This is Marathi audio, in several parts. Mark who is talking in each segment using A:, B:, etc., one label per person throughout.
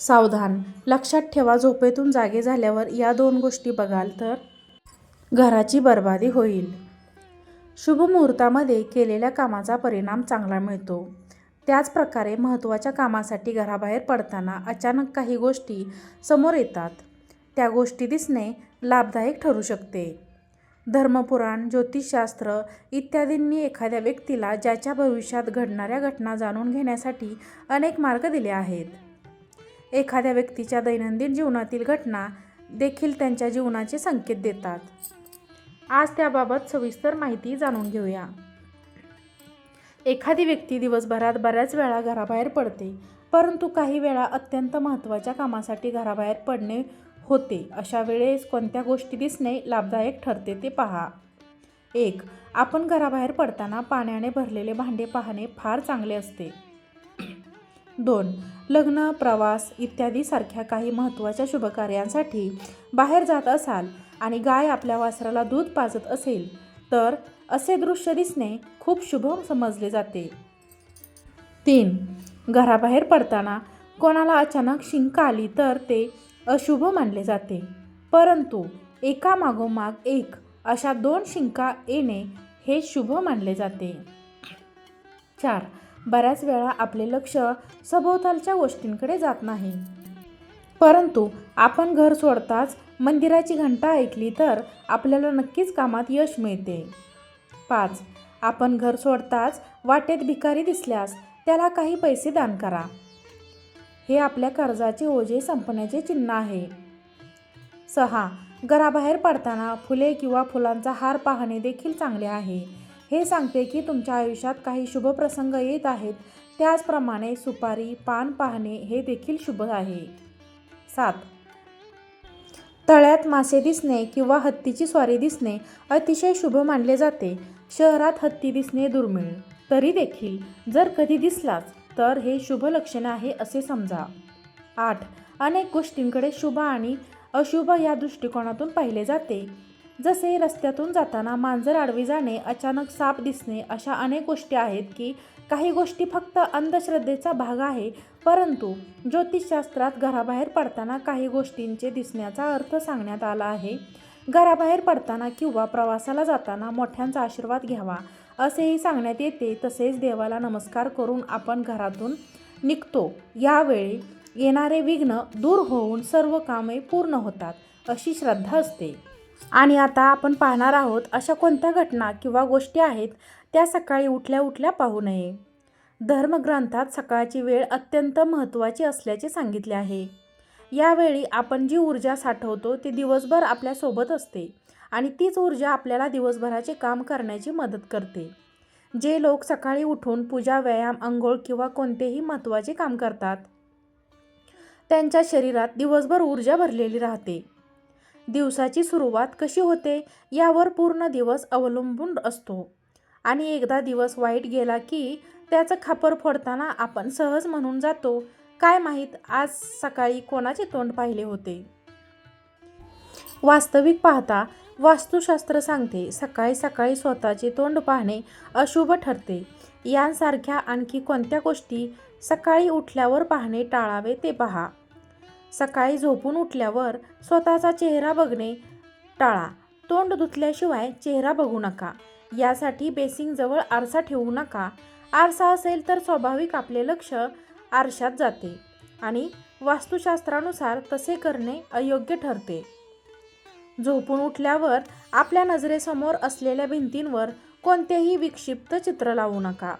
A: सावधान. लक्षात ठेवा झोपेतून जागे झाल्यावर या दोन गोष्टी बघाल तर घराची बर्बादी होईल. शुभ मुहूर्तामध्ये केलेल्या कामाचा परिणाम चांगला मिळतो. त्याचप्रकारे महत्त्वाच्या कामासाठी घराबाहेर पडताना अचानक काही गोष्टी समोर येतात. त्या गोष्टी दिसणे लाभदायक ठरू शकते. धर्मपुराण ज्योतिषशास्त्र इत्यादींनी एखाद्या व्यक्तीला ज्याच्या भविष्यात घडणाऱ्या घटना जाणून घेण्यासाठी अनेक मार्ग दिले आहेत. एखाद्या व्यक्तीच्या दैनंदिन जीवनातील घटना देखील त्यांच्या जीवनाचे संकेत देतात. आज त्याबाबत सविस्तर माहिती जाणून घेऊया. एखादी व्यक्ती दिवसभरात बऱ्याच वेळा घराबाहेर पडते परंतु काही वेळा अत्यंत महत्त्वाच्या कामासाठी घराबाहेर पडणे होते. अशा वेळेस कोणत्या गोष्टी दिसणे लाभदायक ठरते ते पहा. एक आपण घराबाहेर पडताना पाण्याने भरलेले भांडे पाहणे फार चांगले असते. दोन लग्न प्रवास इत्यादीसारख्या काही महत्त्वाच्या शुभकार्यांसाठी बाहेर जात असाल आणि गाय आपल्या वासराला दूध पाजत असेल तर असे दृश्य दिसणे खूप शुभ समजले जाते. तीन घराबाहेर पडताना कोणाला अचानक शिंक आली तर ते अशुभ मानले जाते. परंतु एका मागोमाग एक अशा दोन शिंका येणे हे शुभ मानले जाते. चार बऱ्याच वेळा आपले लक्ष सभोवतालच्या गोष्टींकडे जात नाही. परंतु आपण घर सोडताच मंदिराची घंटा ऐकली तर आपल्याला नक्कीच कामात यश मिळते. पाच आपण घर सोडताच वाटेत भिकारी दिसल्यास त्याला काही पैसे दान करा. हे आपल्या कर्जाचे ओझे संपण्याचे चिन्ह आहे. सहा घराबाहेर पडताना फुले किंवा फुलांचा हार पाहणे देखील चांगले आहे. हे सांगते की तुमच्या आयुष्यात काही शुभ प्रसंग येत आहेत. त्याचप्रमाणे सुपारी पान पाहणे हे देखील शुभ आहे. सात. तळ्यात मासे दिसणे किंवा हत्तीची स्वारी दिसणे अतिशय शुभ मानले जाते. शहरात हत्ती दिसणे दुर्मिळ. तरी देखील जर कधी दिसलाच तर हे शुभ लक्षण आहे असे समजा. आठ. अनेक गोष्टींकडे शुभ आणि अशुभ या दृष्टिकोनातून पाहिले जाते. जसे रस्त्यातून जाताना मांजर आडवी जाणे अचानक साप दिसणे अशा अनेक गोष्टी आहेत की काही गोष्टी फक्त अंधश्रद्धेचा भाग आहे परंतु ज्योतिषशास्त्रात घराबाहेर पडताना काही गोष्टींचे दिसण्याचा अर्थ सांगण्यात आला आहे. घराबाहेर पडताना किंवा प्रवासाला जाताना मोठ्यांचा आशीर्वाद घ्यावा असेही सांगण्यात येते. तसेच देवाला नमस्कार करून आपण घरातून निघतो. यावेळी येणारे विघ्न दूर होऊन सर्व कामे पूर्ण होतात अशी श्रद्धा असते. आणि आता आपण पाहणार आहोत अशा कोणत्या घटना किंवा गोष्टी आहेत त्या सकाळी उठल्या उठल्या पाहू नये. धर्मग्रंथात सकाळची वेळ अत्यंत महत्त्वाची असल्याचे सांगितले आहे. यावेळी आपण जी ऊर्जा साठवतो ती दिवसभर आपल्यासोबत असते आणि तीच ऊर्जा आपल्याला दिवसभराचे काम करण्याची मदत करते. जे लोक सकाळी उठून पूजा व्यायाम अंघोळ किंवा कोणतेही महत्त्वाचे काम करतात त्यांच्या शरीरात दिवसभर ऊर्जा भरलेली राहते. दिवसाची सुरुवात कशी होते यावर पूर्ण दिवस अवलंबून असतो. आणि एकदा दिवस वाईट गेला की त्याचं खापर फोडताना आपण सहज म्हणून जातो. काय माहीत आज सकाळी कोणाचे तोंड पाहिले होते? वास्तविक पाहता वास्तुशास्त्र सांगते सकाळी सकाळी स्वतःचे तोंड पाहणे अशुभ ठरते. यांसारख्या आणखी कोणत्या गोष्टी सकाळी उठल्यावर पाहणे टाळावे ते पहा. सकाळी झोपून उठल्यावर स्वतःचा चेहरा बघणे टाळा. तोंड धुतल्याशिवाय चेहरा बघू नका. यासाठी बेसिंगजवळ आरसा ठेवू नका. आरसा असेल तर स्वाभाविक आपले लक्ष आरशात जाते आणि वास्तुशास्त्रानुसार तसे करणे अयोग्य ठरते. झोपून उठल्यावर आपल्या नजरेसमोर असलेल्या भिंतींवर कोणतेही विक्षिप्त चित्र लावू नका.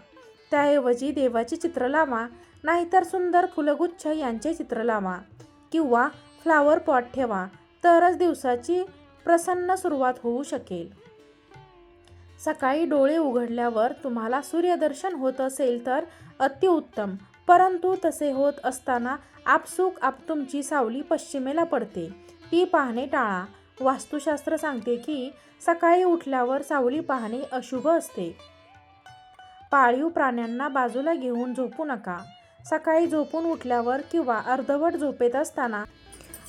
A: त्याऐवजी देवाचे चित्र लावा नाहीतर सुंदर फुलगुच्छ यांचे चित्र लावा. किंवा फ्लावर पॉट ठेवा तरच दिवसाची प्रसन्न सुरुवात होऊ शकेल. सकाळी डोळे उघडल्यावर तुम्हाला सूर्यदर्शन होत असेल तर अतिउत्तम परंतु तसे होत असताना आपसूक आप तुमची सावली पश्चिमेला पडते. ती पाहणे टाळा. वास्तुशास्त्र सांगते की सकाळी उठल्यावर सावली पाहणे अशुभ असते. पाळीव प्राण्यांना बाजूला घेऊन झोपू नका. सकाळी झोपून उठल्यावर किंवा अर्धवट झोपेत असताना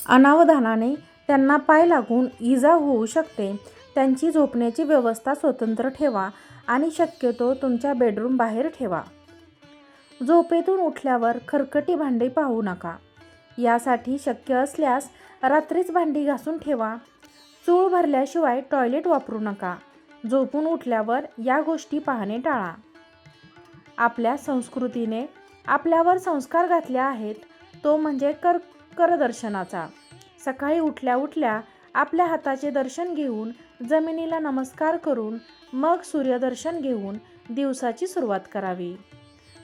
A: अनावधानाने त्यांना पाय लागून इजा होऊ शकते. त्यांची झोपण्याची व्यवस्था स्वतंत्र ठेवा आणि शक्यतो तुमच्या बेडरूम बाहेर ठेवा. झोपेतून उठल्यावर खरकटी भांडी पाहू नका. यासाठी शक्य असल्यास रात्रीच भांडी घासून ठेवा. चूळ भरल्याशिवाय टॉयलेट वापरू नका. झोपून उठल्यावर या गोष्टी पाहणे टाळा. आपल्या संस्कृतीने आपल्यावर संस्कार घातले आहेत तो म्हणजे कर करदर्शनाचा. सकाळी उठल्या उठल्या आपल्या हाताचे दर्शन घेऊन जमिनीला नमस्कार करून मग सूर्यदर्शन घेऊन दिवसाची सुरुवात करावी.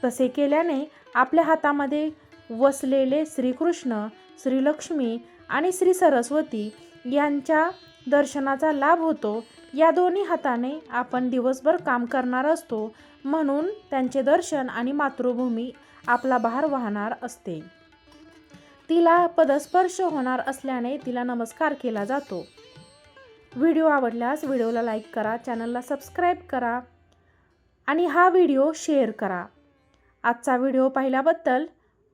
A: तसे केल्याने आपल्या हातामध्ये वसलेले श्रीकृष्ण श्रीलक्ष्मी आणि श्री सरस्वती यांच्या दर्शनाचा लाभ होतो या दोन्ही हाताने आपण दिवसभर काम करणार असतो म्हणून त्यांचे दर्शन आणि मातृभूमी आपला भार वाहणार असते. तिला पदस्पर्श होणार असल्याने तिला नमस्कार केला जातो. व्हिडिओ आवडल्यास व्हिडिओला लाईक करा चॅनलला सबस्क्राईब करा आणि हा व्हिडिओ शेअर करा. आजचा व्हिडिओ पाहिल्याबद्दल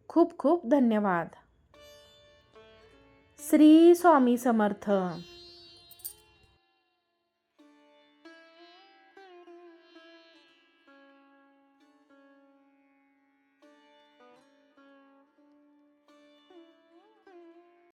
A: खूप खूप धन्यवाद. श्री स्वामी समर्थ.